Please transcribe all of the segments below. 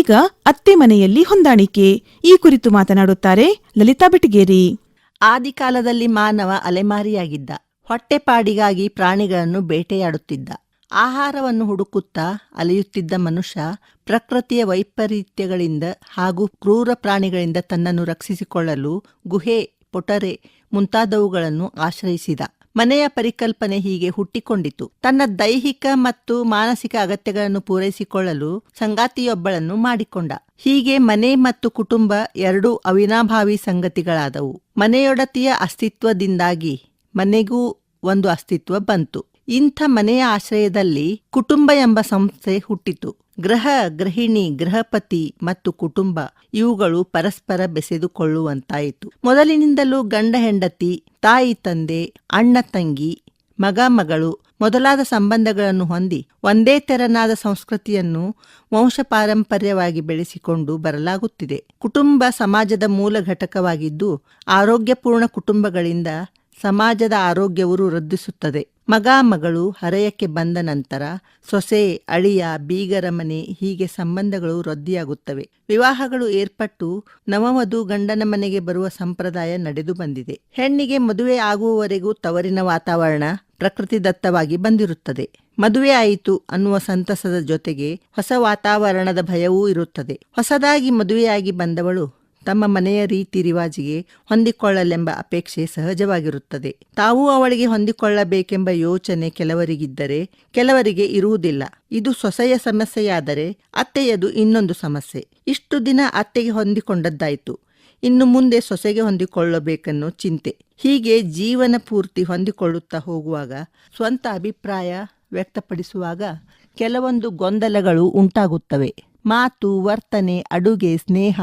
ಈಗ ಅತ್ತೆ ಮನೆಯಲ್ಲಿ ಹೊಂದಾಣಿಕೆ. ಈ ಕುರಿತು ಮಾತನಾಡುತ್ತಾರೆ ಲಲಿತಾ ಬೆಟಗೇರಿ. ಆದಿಕಾಲದಲ್ಲಿ ಮಾನವ ಅಲೆಮಾರಿಯಾಗಿದ್ದ. ಹೊಟ್ಟೆಪಾಡಿಗಾಗಿ ಪ್ರಾಣಿಗಳನ್ನು ಬೇಟೆಯಾಡುತ್ತಿದ್ದ. ಆಹಾರವನ್ನು ಹುಡುಕುತ್ತಾ ಅಲೆಯುತ್ತಿದ್ದ ಮನುಷ್ಯ ಪ್ರಕೃತಿಯ ವೈಪರೀತ್ಯಗಳಿಂದ ಹಾಗೂ ಕ್ರೂರ ಪ್ರಾಣಿಗಳಿಂದ ತನ್ನನ್ನು ರಕ್ಷಿಸಿಕೊಳ್ಳಲು ಗುಹೆ, ಪೊಟರೆ ಮುಂತಾದವುಗಳನ್ನು ಆಶ್ರಯಿಸಿದ. ಮನೆಯ ಪರಿಕಲ್ಪನೆ ಹೀಗೆ ಹುಟ್ಟಿಕೊಂಡಿತು. ತನ್ನ ದೈಹಿಕ ಮತ್ತು ಮಾನಸಿಕ ಅಗತ್ಯಗಳನ್ನು ಪೂರೈಸಿಕೊಳ್ಳಲು ಸಂಗಾತಿಯೊಬ್ಬಳನ್ನು ಮಾಡಿಕೊಂಡ. ಹೀಗೆ ಮನೆ ಮತ್ತು ಕುಟುಂಬ ಎರಡೂ ಅವಿನಾಭಾವಿ ಸಂಗತಿಗಳಾದವು. ಮನೆಯೊಡತಿಯ ಅಸ್ತಿತ್ವದಿಂದಾಗಿ ಮನೆಗೂ ಒಂದು ಅಸ್ತಿತ್ವ ಬಂತು. ಇಂಥ ಮನೆಯ ಆಶ್ರಯದಲ್ಲಿ ಕುಟುಂಬ ಎಂಬ ಸಂಸ್ಥೆ ಹುಟ್ಟಿತು. ಗೃಹ, ಗೃಹಿಣಿ, ಗೃಹಪತಿ ಮತ್ತು ಕುಟುಂಬ ಇವುಗಳು ಪರಸ್ಪರ ಬೆಸೆದುಕೊಳ್ಳುವಂತಾಯಿತು. ಮೊದಲಿನಿಂದಲೂ ಗಂಡ ಹೆಂಡತಿ, ತಾಯಿ ತಂದೆ, ಅಣ್ಣ ತಂಗಿ, ಮಗ ಮಗಳು ಮೊದಲಾದ ಸಂಬಂಧಗಳನ್ನು ಹೊಂದಿ ಒಂದೇ ತೆರನಾದ ಸಂಸ್ಕೃತಿಯನ್ನು ವಂಶ ಪಾರಂಪರ್ಯವಾಗಿ ಬೆಳೆಸಿಕೊಂಡು ಬರಲಾಗುತ್ತಿದೆ. ಕುಟುಂಬ ಸಮಾಜದ ಮೂಲ ಘಟಕವಾಗಿದ್ದು ಆರೋಗ್ಯಪೂರ್ಣ ಕುಟುಂಬಗಳಿಂದ ಸಮಾಜದ ಆರೋಗ್ಯವು ವೃದ್ಧಿಸುತ್ತದೆ. ಮಗ ಮಗಳು ಹರೆಯಕ್ಕೆ ಬಂದ ನಂತರ ಸೊಸೆ, ಅಳಿಯ, ಬೀಗರ ಮನೆ ಹೀಗೆ ಸಂಬಂಧಗಳು ರದ್ದಿಯಾಗುತ್ತವೆ ವಿವಾಹಗಳು ಏರ್ಪಟ್ಟು ನವಮಧು ಗಂಡನ ಮನೆಗೆ ಬರುವ ಸಂಪ್ರದಾಯ ನಡೆದು ಬಂದಿದೆ. ಹೆಣ್ಣಿಗೆ ಮದುವೆ ಆಗುವವರೆಗೂ ತವರಿನ ವಾತಾವರಣ ಪ್ರಕೃತಿದತ್ತವಾಗಿ ಬಂದಿರುತ್ತದೆ. ಮದುವೆ ಆಯಿತು ಅನ್ನುವ ಸಂತಸದ ಜೊತೆಗೆ ಹೊಸ ವಾತಾವರಣದ ಭಯವೂ ಇರುತ್ತದೆ. ಹೊಸದಾಗಿ ಮದುವೆಯಾಗಿ ಬಂದವಳು ತಮ್ಮ ಮನೆಯ ರೀತಿ ರಿವಾಜಿಗೆ ಹೊಂದಿಕೊಳ್ಳಲೆಂಬ ಅಪೇಕ್ಷೆ ಸಹಜವಾಗಿರುತ್ತದೆ. ತಾವೂ ಅವಳಿಗೆ ಹೊಂದಿಕೊಳ್ಳಬೇಕೆಂಬ ಯೋಚನೆ ಕೆಲವರಿಗಿದ್ದರೆ ಕೆಲವರಿಗೆ ಇರುವುದಿಲ್ಲ. ಇದು ಸೊಸೆಯ ಸಮಸ್ಯೆಯಾದರೆ ಅತ್ತೆಯದು ಇನ್ನೊಂದು ಸಮಸ್ಯೆ. ಇಷ್ಟು ದಿನ ಅತ್ತೆಗೆ ಹೊಂದಿಕೊಂಡದ್ದಾಯಿತು. ಇನ್ನು ಮುಂದೆ ಸೊಸೆಗೆ ಹೊಂದಿಕೊಳ್ಳಬೇಕನ್ನೋ ಚಿಂತೆ. ಹೀಗೆ ಜೀವನ ಪೂರ್ತಿ ಹೊಂದಿಕೊಳ್ಳುತ್ತಾ ಹೋಗುವಾಗ ಸ್ವಂತ ಅಭಿಪ್ರಾಯ ವ್ಯಕ್ತಪಡಿಸುವಾಗ ಕೆಲವೊಂದು ಗೊಂದಲಗಳು ಉಂಟಾಗುತ್ತವೆ. ಮಾತು, ವರ್ತನೆ, ಅಡುಗೆ, ಸ್ನೇಹ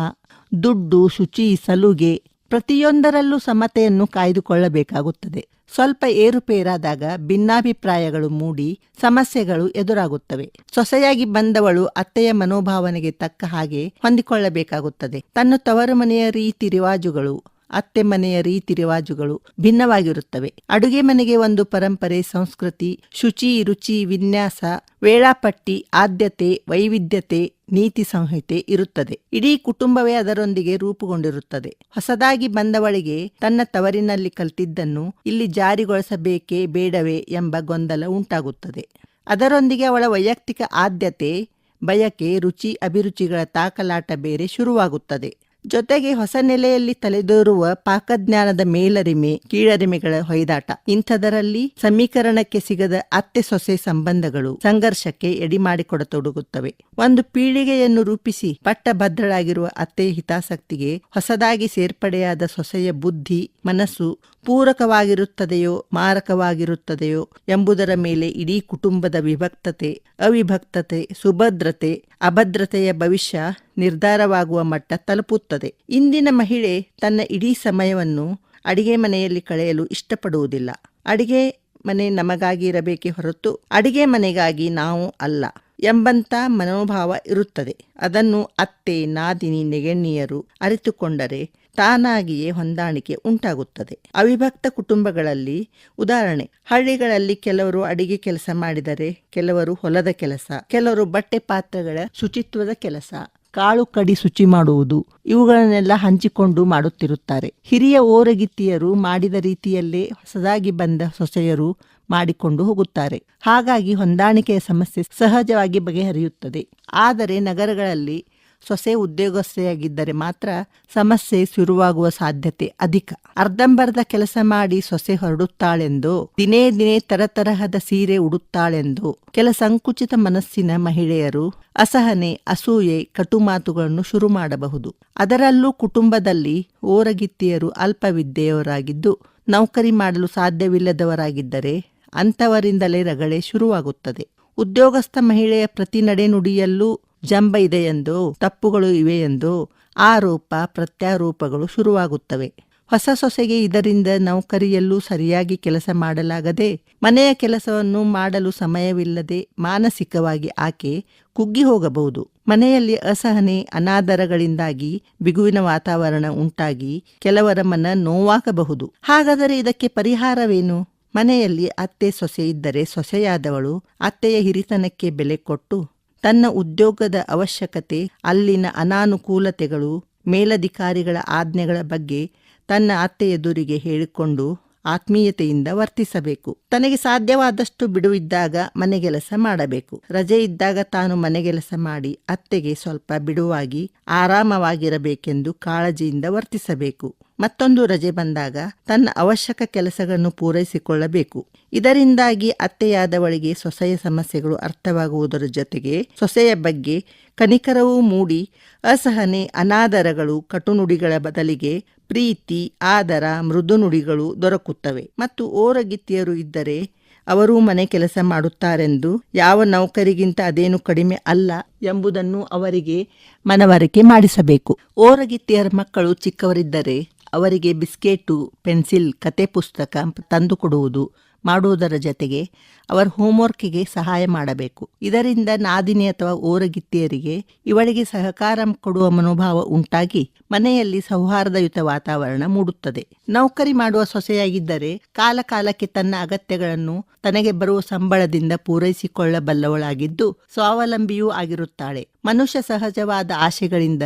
ದುಡ್ಡು, ಶುಚಿ, ಸಲುಗೆ ಪ್ರತಿಯೊಂದರಲ್ಲೂ ಸಮತೆಯನ್ನು ಕಾಯ್ದುಕೊಳ್ಳಬೇಕಾಗುತ್ತದೆ. ಸ್ವಲ್ಪ ಏರುಪೇರಾದಾಗ ಭಿನ್ನಾಭಿಪ್ರಾಯಗಳು ಮೂಡಿ ಸಮಸ್ಯೆಗಳು ಎದುರಾಗುತ್ತವೆ. ಸೊಸೆಯಾಗಿ ಬಂದವಳು ಅತ್ತೆಯ ಮನೋಭಾವನೆಗೆ ತಕ್ಕ ಹಾಗೆ ಹೊಂದಿಕೊಳ್ಳಬೇಕಾಗುತ್ತದೆ. ತನ್ನ ತವರು ಮನೆಯ ರೀತಿ ರಿವಾಜುಗಳು, ಅತ್ತೆ ಮನೆಯ ರೀತಿ ರಿವಾಜುಗಳು ಭಿನ್ನವಾಗಿರುತ್ತವೆ. ಅಡುಗೆ ಮನೆಗೆ ಒಂದು ಪರಂಪರೆ, ಸಂಸ್ಕೃತಿ, ಶುಚಿ, ರುಚಿ, ವಿನ್ಯಾಸ, ವೇಳಾಪಟ್ಟಿ, ಆದ್ಯತೆ, ವೈವಿಧ್ಯತೆ ನೀತಿ ಸಂಹಿತೆ ಇರುತ್ತದೆ. ಇಡೀ ಕುಟುಂಬವೇ ಅದರೊಂದಿಗೆ ರೂಪುಗೊಂಡಿರುತ್ತದೆ. ಹೊಸದಾಗಿ ಬಂದವಳಿಗೆ ತನ್ನ ತವರಿನಲ್ಲಿ ಕಲ್ತಿದ್ದನ್ನು ಇಲ್ಲಿ ಜಾರಿಗೊಳಿಸಬೇಕೇ ಬೇಡವೇ ಎಂಬ ಗೊಂದಲ ಉಂಟಾಗುತ್ತದೆ. ಅದರೊಂದಿಗೆ ಅವಳ ವೈಯಕ್ತಿಕ ಆದ್ಯತೆ, ಬಯಕೆ, ರುಚಿ, ಅಭಿರುಚಿಗಳ ತಾಕಲಾಟ ಬೇರೆ ಶುರುವಾಗುತ್ತದೆ. ಜೊತೆಗೆ ಹೊಸ ನೆಲೆಯಲ್ಲಿ ತಲೆದೋರುವ ಪಾಕಜ್ಞಾನದ ಮೇಲರಿಮೆ, ಕೀಳರಿಮೆಗಳ ಹೊಯ್ದಾಟ. ಇಂಥದರಲ್ಲಿ ಸಮೀಕರಣಕ್ಕೆ ಸಿಗದ ಅತ್ತೆ ಸೊಸೆ ಸಂಬಂಧಗಳು ಸಂಘರ್ಷಕ್ಕೆ ಎಡಿ ಮಾಡಿಕೊಡತೊಡಗುತ್ತವೆ ಒಂದು ಪೀಳಿಗೆಯನ್ನು ರೂಪಿಸಿ ಪಟ್ಟಭದ್ರಳಾಗಿರುವ ಅತ್ತೆ ಹಿತಾಸಕ್ತಿಗೆ ಹೊಸದಾಗಿ ಸೇರ್ಪಡೆಯಾದ ಸೊಸೆಯ ಬುದ್ಧಿ, ಮನಸ್ಸು ಪೂರಕವಾಗಿರುತ್ತದೆಯೋ, ಮಾರಕವಾಗಿರುತ್ತದೆಯೋ ಎಂಬುದರ ಮೇಲೆ ಇಡೀ ಕುಟುಂಬದ ವಿಭಕ್ತತೆ, ಅವಿಭಕ್ತತೆ, ಸುಭದ್ರತೆ, ಅಭದ್ರತೆಯ ಭವಿಷ್ಯ ನಿರ್ಧಾರವಾಗುವ ಮಟ್ಟ ತಲುಪುತ್ತದೆ. ಇಂದಿನ ಮಹಿಳೆ ತನ್ನ ಇಡೀ ಸಮಯವನ್ನು ಅಡಿಗೆ ಮನೆಯಲ್ಲಿ ಕಳೆಯಲು ಇಷ್ಟಪಡುವುದಿಲ್ಲ. ಅಡಿಗೆ ಮನೆ ನಮಗಾಗಿ ಇರಬೇಕೆ ಹೊರತು ಅಡಿಗೆ ಮನೆಗಾಗಿ ನಾವು ಅಲ್ಲ ಎಂಬಂತ ಮನೋಭಾವ ಇರುತ್ತದೆ. ಅದನ್ನು ಅತ್ತೆ, ನಾದಿನಿ, ನೆಗೆಣ್ಣಿಯರು ಅರಿತುಕೊಂಡರೆ ತಾನಾಗಿಯೇ ಹೊಂದಾಣಿಕೆ ಉಂಟಾಗುತ್ತದೆ. ಅವಿಭಕ್ತ ಕುಟುಂಬಗಳಲ್ಲಿ ಉದಾಹರಣೆ, ಹಳ್ಳಿಗಳಲ್ಲಿ ಕೆಲವರು ಅಡಿಗೆ ಕೆಲಸ ಮಾಡಿದರೆ ಕೆಲವರು ಹೊಲದ ಕೆಲಸ, ಕೆಲವರು ಬಟ್ಟೆ ಪಾತ್ರೆಗಳ ಶುಚಿತ್ವದ ಕೆಲಸ ಕಾಳು ಕಡಿ ಶುಚಿ ಮಾಡುವುದು. ಇವುಗಳನ್ನೆಲ್ಲ ಹಂಚಿಕೊಂಡು ಮಾಡುತ್ತಿರುತ್ತಾರೆ. ಹಿರಿಯ ಓರಗಿತ್ತಿಯರು ಮಾಡಿದ ರೀತಿಯಲ್ಲೇ ಹೊಸದಾಗಿ ಬಂದ ಸೊಸೆಯರು ಮಾಡಿಕೊಂಡು ಹೋಗುತ್ತಾರೆ. ಹಾಗಾಗಿ ಹೊಂದಾಣಿಕೆಯ ಸಮಸ್ಯೆ ಸಹಜವಾಗಿ ಬಗೆಹರಿಯುತ್ತದೆ. ಆದರೆ ನಗರಗಳಲ್ಲಿ ಸೊಸೆ ಉದ್ಯೋಗಸ್ಥೆಯಾಗಿದ್ದರೆ ಮಾತ್ರ ಸಮಸ್ಯೆ ಶುರುವಾಗುವ ಸಾಧ್ಯತೆ ಅಧಿಕ. ಅರ್ಧಂಬರ್ಧ ಕೆಲಸ ಮಾಡಿ ಸೊಸೆ ಹೊರಡುತ್ತಾಳೆಂದು, ದಿನೇ ದಿನೇ ತರತರಹದ ಸೀರೆ ಉಡುತ್ತಾಳೆಂದು ಕೆಲ ಸಂಕುಚಿತ ಮನಸ್ಸಿನ ಮಹಿಳೆಯರು ಅಸಹನೆ, ಅಸೂಯೆ ಕಟು ಮಾತುಗಳನ್ನು ಶುರು ಮಾಡಬಹುದು. ಅದರಲ್ಲೂ ಕುಟುಂಬದಲ್ಲಿ ಓರಗಿತ್ತಿಯರು ಅಲ್ಪವಿದ್ಯೆಯವರಾಗಿದ್ದು ನೌಕರಿ ಮಾಡಲು ಸಾಧ್ಯವಿಲ್ಲದವರಾಗಿದ್ದರೆ ಅಂಥವರಿಂದಲೇ ರಗಳೆ ಶುರುವಾಗುತ್ತದೆ. ಉದ್ಯೋಗಸ್ಥ ಮಹಿಳೆಯ ಪ್ರತಿ ನಡೆನುಡಿಯಲ್ಲೂ ಜಂಬ ಇದೆ ಎಂದು ತಪ್ಪುಗಳು ಇವೆಯೆಂದು ಆರೋಪ, ಪ್ರತ್ಯಾರೋಪಗಳು ಶುರುವಾಗುತ್ತವೆ. ಹೊಸ ಸೊಸೆಗೆ ಇದರಿಂದ ನೌಕರಿಯಲ್ಲೂ ಸರಿಯಾಗಿ ಕೆಲಸ ಮಾಡಲಾಗದೆ, ಮನೆಯ ಕೆಲಸವನ್ನು ಮಾಡಲು ಸಮಯವಿಲ್ಲದೆ ಮಾನಸಿಕವಾಗಿ ಆಕೆ ಕುಗ್ಗಿ ಹೋಗಬಹುದು. ಮನೆಯಲ್ಲಿ ಅಸಹನೆ, ಅನಾದರಗಳಿಂದಾಗಿ ಬಿಗುವಿನ ವಾತಾವರಣ ಉಂಟಾಗಿ ಕೆಲವರ ಮನ ನೋವಾಗಬಹುದು. ಹಾಗಾದರೆ ಇದಕ್ಕೆ ಪರಿಹಾರವೇನು? ಮನೆಯಲ್ಲಿ ಅತ್ತೆ ಸೊಸೆ ಇದ್ದರೆ ಸೊಸೆಯಾದವಳು ಅತ್ತೆಯ ಹಿರಿತನಕ್ಕೆ ಬೆಲೆ ಕೊಟ್ಟು ತನ್ನ ಉದ್ಯೋಗದ ಅವಶ್ಯಕತೆ, ಅಲ್ಲಿನ ಅನಾನುಕೂಲತೆಗಳು, ಮೇಲಧಿಕಾರಿಗಳ ಆಜ್ಞೆಗಳ ಬಗ್ಗೆ ತನ್ನ ಅತ್ತೆ ಎದುರಿಗೆ ಹೇಳಿಕೊಂಡು ಆತ್ಮೀಯತೆಯಿಂದ ವರ್ತಿಸಬೇಕು. ತನಗೆ ಸಾಧ್ಯವಾದಷ್ಟು ಬಿಡುವಿದ್ದಾಗ ಮನೆಗೆಲಸ ಮಾಡಬೇಕು. ರಜೆ ಇದ್ದಾಗ ತಾನು ಮನೆಗೆಲಸ ಮಾಡಿ ಅತ್ತೆಗೆ ಸ್ವಲ್ಪ ಬಿಡುವಾಗಿ ಆರಾಮವಾಗಿರಬೇಕೆಂದು ಕಾಳಜಿಯಿಂದ ವರ್ತಿಸಬೇಕು. ಮತ್ತೊಂದು ರಜೆ ಬಂದಾಗ ತನ್ನ ಅವಶ್ಯಕ ಕೆಲಸಗಳನ್ನು ಪೂರೈಸಿಕೊಳ್ಳಬೇಕು. ಇದರಿಂದಾಗಿ ಅತ್ತೆಯಾದವಳಿಗೆ ಸೊಸೆಯ ಸಮಸ್ಯೆಗಳು ಅರ್ಥವಾಗುವುದರ ಜೊತೆಗೆ ಸೊಸೆಯ ಬಗ್ಗೆ ಕನಿಕರವೂ ಮೂಡಿ ಅಸಹನೆ, ಅನಾದರಗಳು, ಕಟುನುಡಿಗಳ ಬದಲಿಗೆ ಪ್ರೀತಿ, ಆದರ, ಮೃದು ನುಡಿಗಳು ದೊರಕುತ್ತವೆ. ಮತ್ತು ಓರಗಿತ್ತಿಯರು ಇದ್ದರೆ ಅವರೂ ಮನೆ ಕೆಲಸ ಮಾಡುತ್ತಾರೆಂದು ಯಾವ ನೌಕರಿಗಿಂತ ಅದೇನು ಕಡಿಮೆ ಅಲ್ಲ ಎಂಬುದನ್ನು ಅವರಿಗೆ ಮನವರಿಕೆ ಮಾಡಿಸಬೇಕು. ಓರಗಿತ್ತಿಯರ ಮಕ್ಕಳು ಚಿಕ್ಕವರಿದ್ದರೆ ಅವರಿಗೆ ಬಿಸ್ಕೆಟು, ಪೆನ್ಸಿಲ್, ಕತೆ ಪುಸ್ತಕ ತಂದುಕೊಡುವುದು ಮಾಡುವುದರ ಜತೆಗೆ ಅವರ ಹೋಮ್ವರ್ಕಿಗೆ ಸಹಾಯ ಮಾಡಬೇಕು. ಇದರಿಂದ ನಾದಿನಿ ಅಥವಾ ಓರಗಿತ್ತಿಯರಿಗೆ ಇವಳಿಗೆ ಸಹಕಾರ ಕೊಡುವ ಮನೋಭಾವ ಉಂಟಾಗಿ ಮನೆಯಲ್ಲಿ ಸೌಹಾರ್ದಯುತ ವಾತಾವರಣ ಮೂಡುತ್ತದೆ. ನೌಕರಿ ಮಾಡುವ ಸೊಸೆಯಾಗಿದ್ದರೆ ಕಾಲಕಾಲಕ್ಕೆ ತನ್ನ ಅಗತ್ಯಗಳನ್ನು ತನಗೆ ಬರುವ ಸಂಬಳದಿಂದ ಪೂರೈಸಿಕೊಳ್ಳಬಲ್ಲವಳಾಗಿದ್ದು ಸ್ವಾವಲಂಬಿಯೂ ಆಗಿರುತ್ತಾಳೆ. ಮನುಷ್ಯ ಸಹಜವಾದ ಆಶೆಗಳಿಂದ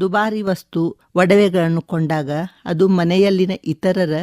ದುಬಾರಿ ವಸ್ತು, ಒಡವೆಗಳನ್ನು ಕೊಂಡಾಗ ಅದು ಮನೆಯಲ್ಲಿನ ಇತರರ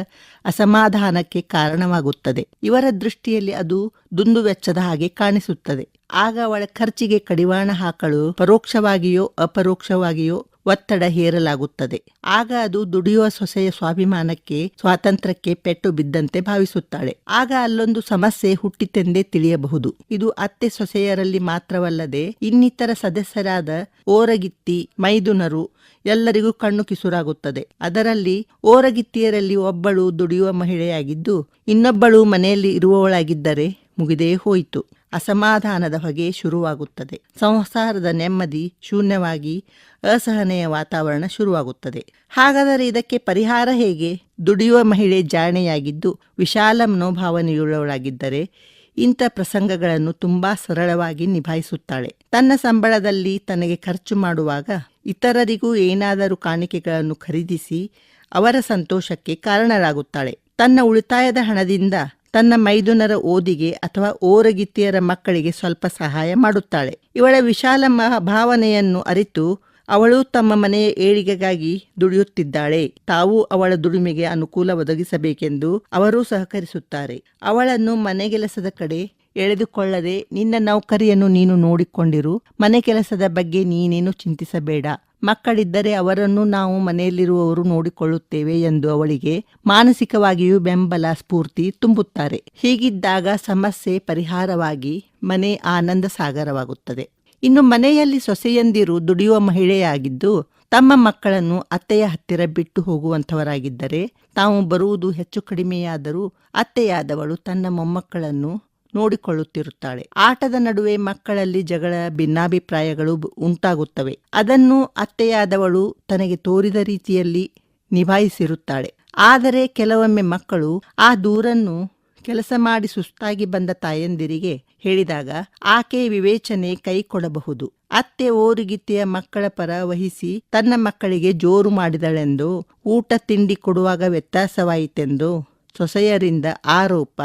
ಅಸಮಾಧಾನಕ್ಕೆ ಕಾರಣವಾಗುತ್ತದೆ. ಇವರ ದೃಷ್ಟಿಯಲ್ಲಿ ಅದು ದುಂದು ವೆಚ್ಚದ ಹಾಗೆ ಕಾಣಿಸುತ್ತದೆ. ಆಗ ಅವಳ ಖರ್ಚಿಗೆ ಕಡಿವಾಣ ಹಾಕಲು ಪರೋಕ್ಷವಾಗಿಯೋ, ಅಪರೋಕ್ಷವಾಗಿಯೋ ಒತ್ತಡ ಹೇರಲಾಗುತ್ತದೆ. ಆಗ ಅದು ದುಡಿಯುವ ಸೊಸೆಯ ಸ್ವಾಭಿಮಾನಕ್ಕೆ, ಸ್ವಾತಂತ್ರ್ಯಕ್ಕೆ ಪೆಟ್ಟು ಬಿದ್ದಂತೆ ಭಾವಿಸುತ್ತಾಳೆ. ಆಗ ಅಲ್ಲೊಂದು ಸಮಸ್ಯೆ ಹುಟ್ಟಿತೆಂದೇ ತಿಳಿಯಬಹುದು. ಇದು ಅತ್ತೆ ಸೊಸೆಯರಲ್ಲಿ ಮಾತ್ರವಲ್ಲದೆ, ಇನ್ನಿತರ ಸದಸ್ಯರಾದ ಓರಗಿತ್ತಿ, ಮೈದುನರು, ಎಲ್ಲರಿಗೂ ಕಣ್ಣು ಕಿಸುರಾಗುತ್ತದೆ. ಅದರಲ್ಲಿ ಓರಗಿತ್ತಿಯರಲ್ಲಿ ಒಬ್ಬಳು ದುಡಿಯುವ ಮಹಿಳೆಯಾಗಿದ್ದು, ಇನ್ನೊಬ್ಬಳು ಮನೆಯಲ್ಲಿ ಇರುವವಳಾಗಿದ್ದರೆ ಮುಗಿದೇ ಹೋಯಿತು. ಅಸಮಾಧಾನದ ಹೊಗೆ ಶುರುವಾಗುತ್ತದೆ. ಸಂಸಾರದ ನೆಮ್ಮದಿ ಶೂನ್ಯವಾಗಿ ಅಸಹನೆಯ ವಾತಾವರಣ ಶುರುವಾಗುತ್ತದೆ. ಹಾಗಾದರೆ ಇದಕ್ಕೆ ಪರಿಹಾರ ಹೇಗೆ? ದುಡಿಯುವ ಮಹಿಳೆ ಜಾಣೆಯಾಗಿದ್ದು ವಿಶಾಲ ಮನೋಭಾವನೆಯುಳ್ಳವಳಾಗಿದ್ದರೆ ಇಂಥ ಪ್ರಸಂಗಗಳನ್ನು ತುಂಬಾ ಸರಳವಾಗಿ ನಿಭಾಯಿಸುತ್ತಾಳೆ. ತನ್ನ ಸಂಬಳದಲ್ಲಿ ತನಗೆ ಖರ್ಚು ಮಾಡುವಾಗ ಇತರರಿಗೂ ಏನಾದರೂ ಕಾಣಿಕೆಗಳನ್ನು ಖರೀದಿಸಿ ಅವರ ಸಂತೋಷಕ್ಕೆ ಕಾರಣರಾಗುತ್ತಾಳೆ ತನ್ನ ಉಳಿತಾಯದ ಹಣದಿಂದ ತನ್ನ ಮೈದುನರ ಓದಿಗೆ ಅಥವಾ ಓರಗಿತ್ತಿಯರ ಮಕ್ಕಳಿಗೆ ಸ್ವಲ್ಪ ಸಹಾಯ ಮಾಡುತ್ತಾಳೆ. ಇವಳ ವಿಶಾಲ ಭಾವನೆಯನ್ನು ಅರಿತು ಅವಳು ತಮ್ಮ ಮನೆಯ ಏಳಿಗೆಗಾಗಿ ದುಡಿಯುತ್ತಿದ್ದಾಳೆ. ತಾವು ಅವಳ ದುಡಿಮೆಗೆ ಅನುಕೂಲ ಒದಗಿಸಬೇಕೆಂದು ಅವರೂ ಸಹಕರಿಸುತ್ತಾರೆ. ಅವಳನ್ನು ಮನೆಗೆಲಸದ ಕಡೆ ಎಳೆದುಕೊಳ್ಳದೆ ನಿನ್ನ ನೌಕರಿಯನ್ನು ನೀನು ನೋಡಿಕೊಂಡಿರು. ಮನೆ ಕೆಲಸದ ಬಗ್ಗೆ ನೀನೇನು ಚಿಂತಿಸಬೇಡ. ಮಕ್ಕಳಿದ್ದರೆ ಅವರನ್ನು ನಾವು ಮನೆಯಲ್ಲಿರುವವರು ನೋಡಿಕೊಳ್ಳುತ್ತೇವೆ ಎಂದು ಅವಳಿಗೆ ಮಾನಸಿಕವಾಗಿಯೂ ಬೆಂಬಲ ಸ್ಫೂರ್ತಿ ತುಂಬುತ್ತಾರೆ. ಹೀಗಿದ್ದಾಗ ಸಮಸ್ಯೆ ಪರಿಹಾರವಾಗಿ ಮನೆ ಆನಂದ ಸಾಗರವಾಗುತ್ತದೆ ಇನ್ನು ಮನೆಯಲ್ಲಿ ಸೊಸೆಯಂದಿರು ದುಡಿಯುವ ಮಹಿಳೆಯಾಗಿದ್ದು, ತಮ್ಮ ಮಕ್ಕಳನ್ನು ಅತ್ತೆಯ ಹತ್ತಿರ ಬಿಟ್ಟು ಹೋಗುವಂಥವರಾಗಿದ್ದರೆ, ತಾವು ಬರುವುದು ಹೆಚ್ಚು ಕಡಿಮೆಯಾದರೂ ಅತ್ತೆಯಾದವಳು ತನ್ನ ಮೊಮ್ಮಕ್ಕಳನ್ನು ನೋಡಿಕೊಳ್ಳುತ್ತಿರುತ್ತಾಳೆ. ಆಟದ ನಡುವೆ ಮಕ್ಕಳಲ್ಲಿ ಜಗಳ, ಭಿನ್ನಾಭಿಪ್ರಾಯಗಳು ಉಂಟಾಗುತ್ತವೆ. ಅದನ್ನು ಅತ್ತೆಯಾದವಳು ತನಗೆ ತೋರಿದ ರೀತಿಯಲ್ಲಿ ನಿಭಾಯಿಸಿರುತ್ತಾಳೆ. ಆದರೆ ಕೆಲವೊಮ್ಮೆ ಮಕ್ಕಳು ಆ ದೂರನ್ನು ಕೆಲಸ ಮಾಡಿ ಸುಸ್ತಾಗಿ ಬಂದ ತಾಯಂದಿರಿಗೆ ಹೇಳಿದಾಗ ಆಕೆ ವಿವೇಚನೆ ಕೈಕೊಡಬಹುದು. ಅತ್ತೆ ಓರುಗಿತ್ತೆಯ ಮಕ್ಕಳ ಪರ ವಹಿಸಿ ತನ್ನ ಮಕ್ಕಳಿಗೆ ಜೋರು ಮಾಡಿದಳೆಂದು, ಊಟ ತಿಂಡಿ ಕೊಡುವಾಗ ವ್ಯತ್ಯಾಸವಾಯಿತೆಂದು ಸೊಸೆಯರಿಂದ ಆರೋಪ,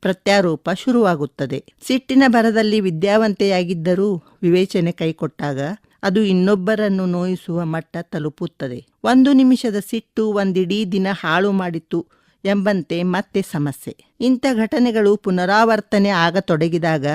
ಪ್ರತ್ಯಾರೋಪ ಶುರುವಾಗುತ್ತದೆ. ಸಿಟ್ಟಿನ ಭರದಲ್ಲಿ ವಿದ್ಯಾವಂತೆಯಾಗಿದ್ದರೂ ವಿವೇಚನೆ ಕೈಕೊಟ್ಟಾಗ ಅದು ಇನ್ನೊಬ್ಬರನ್ನು ನೋಯಿಸುವ ಮಟ್ಟ ತಲುಪುತ್ತದೆ. ಒಂದು ನಿಮಿಷದ ಸಿಟ್ಟು ಒಂದಿಡೀ ದಿನ ಹಾಳು ಮಾಡಿತು ಎಂಬಂತೆ ಮತ್ತೆ ಸಮಸ್ಯೆ. ಇಂಥ ಘಟನೆಗಳು ಪುನರಾವರ್ತನೆ ಆಗತೊಡಗಿದಾಗ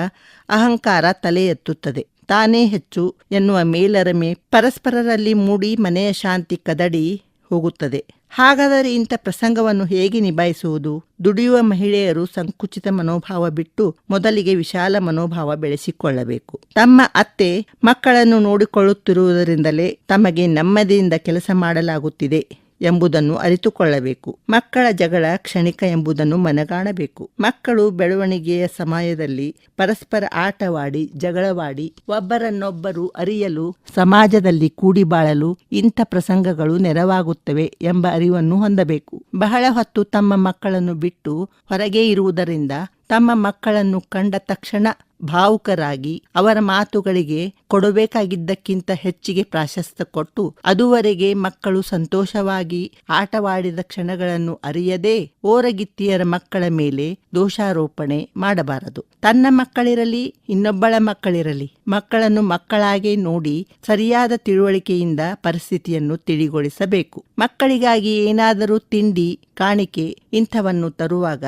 ಅಹಂಕಾರ ತಲೆ ಎತ್ತುತ್ತದೆ ತಾನೇ ಹೆಚ್ಚು ಎನ್ನುವ ಮೇಲರಮೆ ಪರಸ್ಪರರಲ್ಲಿ ಮೂಡಿ ಮನೆಯ ಶಾಂತಿ ಕದಡಿ ಹೋಗುತ್ತದೆ. ಹಾಗಾದರೆ ಇಂಥ ಪ್ರಸಂಗವನ್ನು ಹೇಗೆ ನಿಭಾಯಿಸುವುದು? ದುಡಿಯುವ ಮಹಿಳೆಯರು ಸಂಕುಚಿತ ಮನೋಭಾವ ಬಿಟ್ಟು ಮೊದಲಿಗೆ ವಿಶಾಲ ಮನೋಭಾವ ಬೆಳೆಸಿಕೊಳ್ಳಬೇಕು. ತಮ್ಮ ಅತ್ತೆ ಮಕ್ಕಳನ್ನು ನೋಡಿಕೊಳ್ಳುತ್ತಿರುವುದರಿಂದಲೇ ತಮಗೆ ನೆಮ್ಮದಿಯಿಂದ ಕೆಲಸ ಮಾಡಲಾಗುತ್ತಿದೆ. ಎಂಬುದನ್ನು ಅರಿತುಕೊಳ್ಳಬೇಕು. ಮಕ್ಕಳ ಜಗಳ ಕ್ಷಣಿಕ ಎಂಬುದನ್ನು ಮನಗಾಣಬೇಕು. ಮಕ್ಕಳು ಬೆಳವಣಿಗೆಯ ಸಮಯದಲ್ಲಿ ಪರಸ್ಪರ ಆಟವಾಡಿ, ಜಗಳವಾಡಿ, ಒಬ್ಬರನ್ನೊಬ್ಬರು ಅರಿಯಲು, ಸಮಾಜದಲ್ಲಿ ಕೂಡಿ ಬಾಳಲು ಇಂಥ ಪ್ರಸಂಗಗಳು ನೆರವಾಗುತ್ತವೆ ಎಂಬ ಅರಿವನ್ನು ಹೊಂದಬೇಕು. ಬಹಳ ಹೊತ್ತು ತಮ್ಮ ಮಕ್ಕಳನ್ನು ಬಿಟ್ಟು ಹೊರಗೆ ಇರುವುದರಿಂದ ತಮ್ಮ ಮಕ್ಕಳನ್ನು ಕಂಡ ತಕ್ಷಣ ಭಾವುಕರಾಗಿ ಅವರ ಮಾತುಗಳಿಗೆ ಕೊಡಬೇಕಾಗಿದ್ದಕ್ಕಿಂತ ಹೆಚ್ಚಿಗೆ ಪ್ರಾಶಸ್ತ್ಯ ಕೊಟ್ಟು ಅದುವರೆಗೆ ಮಕ್ಕಳು ಸಂತೋಷವಾಗಿ ಆಟವಾಡಿದ ಕ್ಷಣಗಳನ್ನು ಅರಿಯದೆ ಓರಗಿತ್ತಿಯರ ಮಕ್ಕಳ ಮೇಲೆ ದೋಷಾರೋಪಣೆ ಮಾಡಬಾರದು. ತನ್ನ ಮಕ್ಕಳಿರಲಿ, ಇನ್ನೊಬ್ಬಳ ಮಕ್ಕಳಿರಲಿ, ಮಕ್ಕಳನ್ನು ಮಕ್ಕಳಾಗೆ ನೋಡಿ ಸರಿಯಾದ ತಿಳುವಳಿಕೆಯಿಂದ ಪರಿಸ್ಥಿತಿಯನ್ನು ತಿಳಿಗೊಳಿಸಬೇಕು. ಮಕ್ಕಳಿಗಾಗಿ ಏನಾದರೂ ತಿಂಡಿ, ಕಾಣಿಕೆ ಇಂಥವನ್ನು ತರುವಾಗ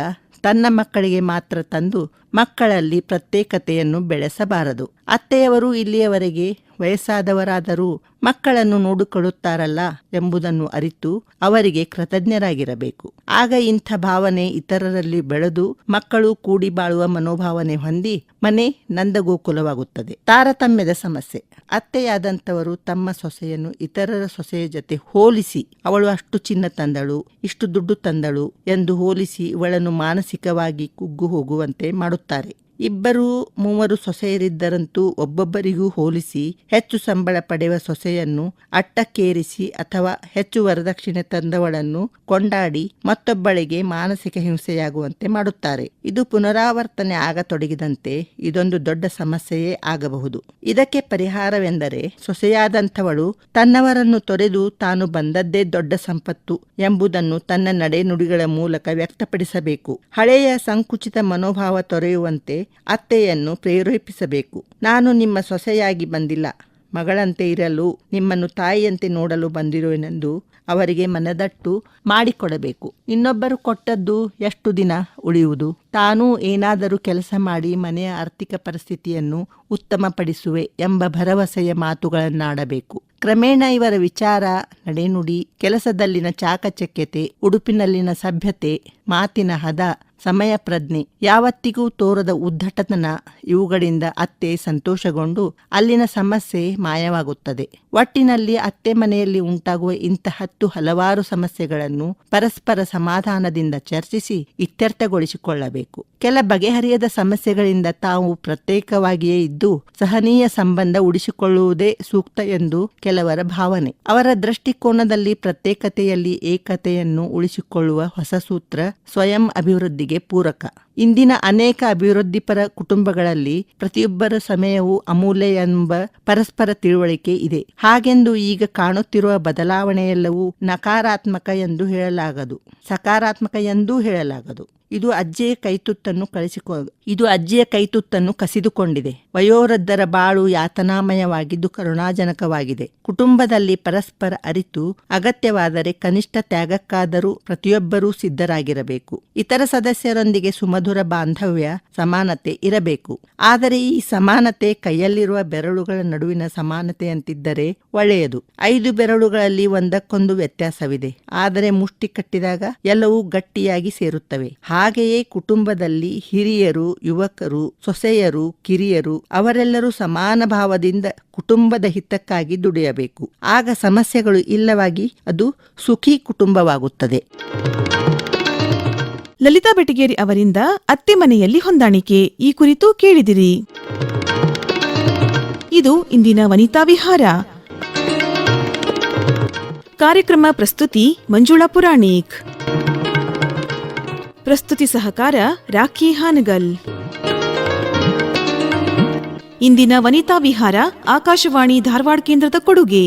ತನ್ನ ಮಕ್ಕಳಿಗೆ ಮಾತ್ರ ತಂದು ಮಕ್ಕಳಲ್ಲಿ ಪ್ರತ್ಯೇಕತೆಯನ್ನು ಬೆಳೆಸಬಾರದು. ಅತ್ತೆಯವರು ಇಲ್ಲಿಯವರೆಗೆ ವಯಸ್ಸಾದವರಾದರೂ ಮಕ್ಕಳನ್ನು ನೋಡಿಕೊಳ್ಳುತ್ತಾರಲ್ಲ ಎಂಬುದನ್ನು ಅರಿತು ಅವರಿಗೆ ಕೃತಜ್ಞರಾಗಿರಬೇಕು. ಆಗ ಇಂಥ ಭಾವನೆ ಇತರರಲ್ಲಿ ಬೆಳೆದು ಮಕ್ಕಳು ಕೂಡಿ ಬಾಳುವ ಮನೋಭಾವನೆ ಹೊಂದಿ ಮನೆ ನಂದಗೋಕುಲವಾಗುತ್ತದೆ. ತಾರತಮ್ಯದ ಸಮಸ್ಯೆ. ಅತ್ತೆಯಾದಂಥವರು ತಮ್ಮ ಸೊಸೆಯನ್ನು ಇತರರ ಸೊಸೆಯ ಜೊತೆ ಹೋಲಿಸಿ ಅವಳು ಅಷ್ಟು ಚಿನ್ನ ತಂದಳು, ಇಷ್ಟು ದುಡ್ಡು ತಂದಳು ಎಂದು ಹೋಲಿಸಿ ಇವಳನ್ನು ಮಾನಸಿಕವಾಗಿ ಕುಗ್ಗು ಹೋಗುವಂತೆ ಮಾಡುತ್ತಾರೆ. ಇಬ್ಬರು ಮೂವರು ಸೊಸೆಯರಿದ್ದರಂತೂ ಒಬ್ಬೊಬ್ಬರಿಗೂ ಹೋಲಿಸಿ ಹೆಚ್ಚು ಸಂಬಳ ಪಡೆಯುವ ಸೊಸೆಯನ್ನು ಅಟ್ಟಕ್ಕೇರಿಸಿ ಅಥವಾ ಹೆಚ್ಚು ವರದಕ್ಷಿಣೆ ತಂದವಳನ್ನು ಕೊಂಡಾಡಿ ಮತ್ತೊಬ್ಬಳಿಗೆ ಮಾನಸಿಕ ಹಿಂಸೆಯಾಗುವಂತೆ ಮಾಡುತ್ತಾರೆ. ಇದು ಪುನರಾವರ್ತನೆ ಆಗತೊಡಗಿದಂತೆ ಇದೊಂದು ದೊಡ್ಡ ಸಮಸ್ಯೆಯೇ ಆಗಬಹುದು. ಇದಕ್ಕೆ ಪರಿಹಾರವೆಂದರೆ ಸೊಸೆಯಾದಂಥವಳು ತನ್ನವರನ್ನು ತೊರೆದು ತಾನು ಬಂದದ್ದೇ ದೊಡ್ಡ ಸಂಪತ್ತು ಎಂಬುದನ್ನು ತನ್ನ ನಡೆನುಡಿಗಳ ಮೂಲಕ ವ್ಯಕ್ತಪಡಿಸಬೇಕು. ಹಳೆಯ ಸಂಕುಚಿತ ಮನೋಭಾವ ತೊರೆಯುವಂತೆ ಅತ್ತೆಯನ್ನು ಪ್ರೇರೇಪಿಸಬೇಕು. ನಾನು ನಿಮ್ಮ ಸೊಸೆಯಾಗಿ ಬಂದಿಲ್ಲ. ಮಗಳಂತೆ ಇರಲು, ನಿಮ್ಮನ್ನು ತಾಯಿಯಂತೆ ನೋಡಲು ಬಂದಿರುವೆನೆಂದು ಅವರಿಗೆ ಮನದಟ್ಟು ಮಾಡಿಕೊಡಬೇಕು. ಇನ್ನೊಬ್ಬರು ಕೊಟ್ಟದ್ದು ಎಷ್ಟು ದಿನ ಉಳಿಯುವುದು? ತಾನೂ ಏನಾದರೂ ಕೆಲಸ ಮಾಡಿ ಮನೆಯ ಆರ್ಥಿಕ ಪರಿಸ್ಥಿತಿಯನ್ನು ಉತ್ತಮಪಡಿಸುವೆ ಎಂಬ ಭರವಸೆಯ ಮಾತುಗಳನ್ನಾಡಬೇಕು. ಕ್ರಮೇಣ ಇವರ ವಿಚಾರ ನಡೆನುಡಿ, ಕೆಲಸದಲ್ಲಿನ ಚಾಕಚಕ್ಯತೆ, ಉಡುಪಿನಲ್ಲಿನ ಸಭ್ಯತೆ, ಮಾತಿನ ಹದ ಸಮಯ ಪ್ರಜ್ಞೆ ಯಾವತ್ತಿಗೂ ತೋರದ ಉದ್ದಟತನ ಇವುಗಳಿಂದ ಅತ್ತೆ ಸಂತೋಷಗೊಂಡು ಅಲ್ಲಿನ ಸಮಸ್ಯೆ ಮಾಯವಾಗುತ್ತದೆ. ಒಟ್ಟಿನಲ್ಲಿ ಅತ್ತೆ ಮನೆಯಲ್ಲಿ ಉಂಟಾಗುವ ಇಂಥ ಹತ್ತು ಹಲವಾರು ಸಮಸ್ಯೆಗಳನ್ನು ಪರಸ್ಪರ ಸಮಾಧಾನದಿಂದ ಚರ್ಚಿಸಿ ಇತ್ಯರ್ಥಗೊಳಿಸಿಕೊಳ್ಳಬೇಕು. ಕೆಲ ಬಗೆಹರಿಯದ ಸಮಸ್ಯೆಗಳಿಂದ ತಾವು ಪ್ರತ್ಯೇಕವಾಗಿಯೇ ಇದ್ದು ಸಹನೀಯ ಸಂಬಂಧ ಉಳಿಸಿಕೊಳ್ಳುವುದೇ ಸೂಕ್ತ ಎಂದು ಕೆಲವರ ಭಾವನೆ. ಅವರ ದೃಷ್ಟಿಕೋನದಲ್ಲಿ ಪ್ರತ್ಯೇಕತೆಯಲ್ಲಿ ಏಕತೆಯನ್ನು ಉಳಿಸಿಕೊಳ್ಳುವ ಹೊಸ ಸೂತ್ರ ಸ್ವಯಂ ಅಭಿವೃದ್ಧಿಗೆ ಪೂರಕ. ಇಂದಿನ ಅನೇಕ ಅಭಿವೃದ್ಧಿಪರ ಕುಟುಂಬಗಳಲ್ಲಿ ಪ್ರತಿಯೊಬ್ಬರ ಸಮಯವು ಅಮೂಲ್ಯ ಎಂಬ ಪರಸ್ಪರ ತಿಳುವಳಿಕೆ ಇದೆ. ಹಾಗೆಂದು ಈಗ ಕಾಣುತ್ತಿರುವ ಬದಲಾವಣೆಯೆಲ್ಲವೂ ನಕಾರಾತ್ಮಕ ಎಂದು ಹೇಳಲಾಗದು. ಸಕಾರಾತ್ಮಕ ಎಂದೂ ಹೇಳಲಾಗದು. ಇದು ಅಜ್ಜಿಯ ಕೈತುತ್ತನ್ನು ಕಳಿಸಿಕೊ, ಇದು ಅಜ್ಜಿಯ ಕೈತುತ್ತನ್ನು ಕಸಿದುಕೊಂಡಿದೆ. ವಯೋವೃದ್ಧರ ಬಾಳು ಯಾತನಾಮಯವಾಗಿದ್ದು ಕರುಣಾಜನಕವಾಗಿದೆ. ಕುಟುಂಬದಲ್ಲಿ ಪರಸ್ಪರ ಅರಿತು, ಅಗತ್ಯವಾದರೆ ಕನಿಷ್ಠ ತ್ಯಾಗಕ್ಕಾದರೂ ಪ್ರತಿಯೊಬ್ಬರೂ ಸಿದ್ಧರಾಗಿರಬೇಕು. ಇತರ ಸದಸ್ಯರೊಂದಿಗೆ ಸುಮಧುರ ಬಾಂಧವ್ಯ, ಸಮಾನತೆ ಇರಬೇಕು. ಆದರೆ ಈ ಸಮಾನತೆ ಕೈಯಲ್ಲಿರುವ ಬೆರಳುಗಳ ನಡುವಿನ ಸಮಾನತೆಯಂತಿದ್ದರೆ ಒಳ್ಳೆಯದು. ಐದು ಬೆರಳುಗಳಲ್ಲಿ ಒಂದಕ್ಕೊಂದು ವ್ಯತ್ಯಾಸವಿದೆ. ಆದರೆ ಮುಷ್ಟಿ ಕಟ್ಟಿದಾಗ ಎಲ್ಲವೂ ಗಟ್ಟಿಯಾಗಿ ಸೇರುತ್ತವೆ. ಹಾಗೆಯೇ ಕುಟುಂಬದಲ್ಲಿ ಹಿರಿಯರು, ಯುವಕರು, ಸೊಸೆಯರು, ಕಿರಿಯರು ಅವರೆಲ್ಲರೂ ಸಮಾನ ಭಾವದಿಂದ ಕುಟುಂಬದ ಹಿತಕ್ಕಾಗಿ ದುಡಿಯಬೇಕು. ಆಗ ಸಮಸ್ಯೆಗಳು ಇಲ್ಲವಾಗಿ ಅದು ಸುಖಿ ಕುಟುಂಬವಾಗುತ್ತದೆ. ಲಲಿತಾ ಬೆಟಗೇರಿ ಅವರಿಂದ ಅತ್ತೆ ಮನೆಯಲ್ಲಿ ಹೊಂದಾಣಿಕೆ. ಈ ಕುರಿತು ಕೇಳಿದಿರಿ. ಇದು ಇಂದಿನ ವನಿತಾ ವಿಹಾರ. ಕಾರ್ಯಕ್ರಮ ಪ್ರಸ್ತುತಿ ಮಂಜುಳಾ ಪುರಾಣಿಕ್. ಪ್ರಸ್ತುತಿ ಸಹಕಾರ ರಾಖಿ ಹಾನಗಲ್. ಇಂದಿನ ವನಿತಾ ವಿಹಾರ ಆಕಾಶವಾಣಿ ಧಾರವಾಡ ಕೇಂದ್ರದ ಕೊಡುಗೆ.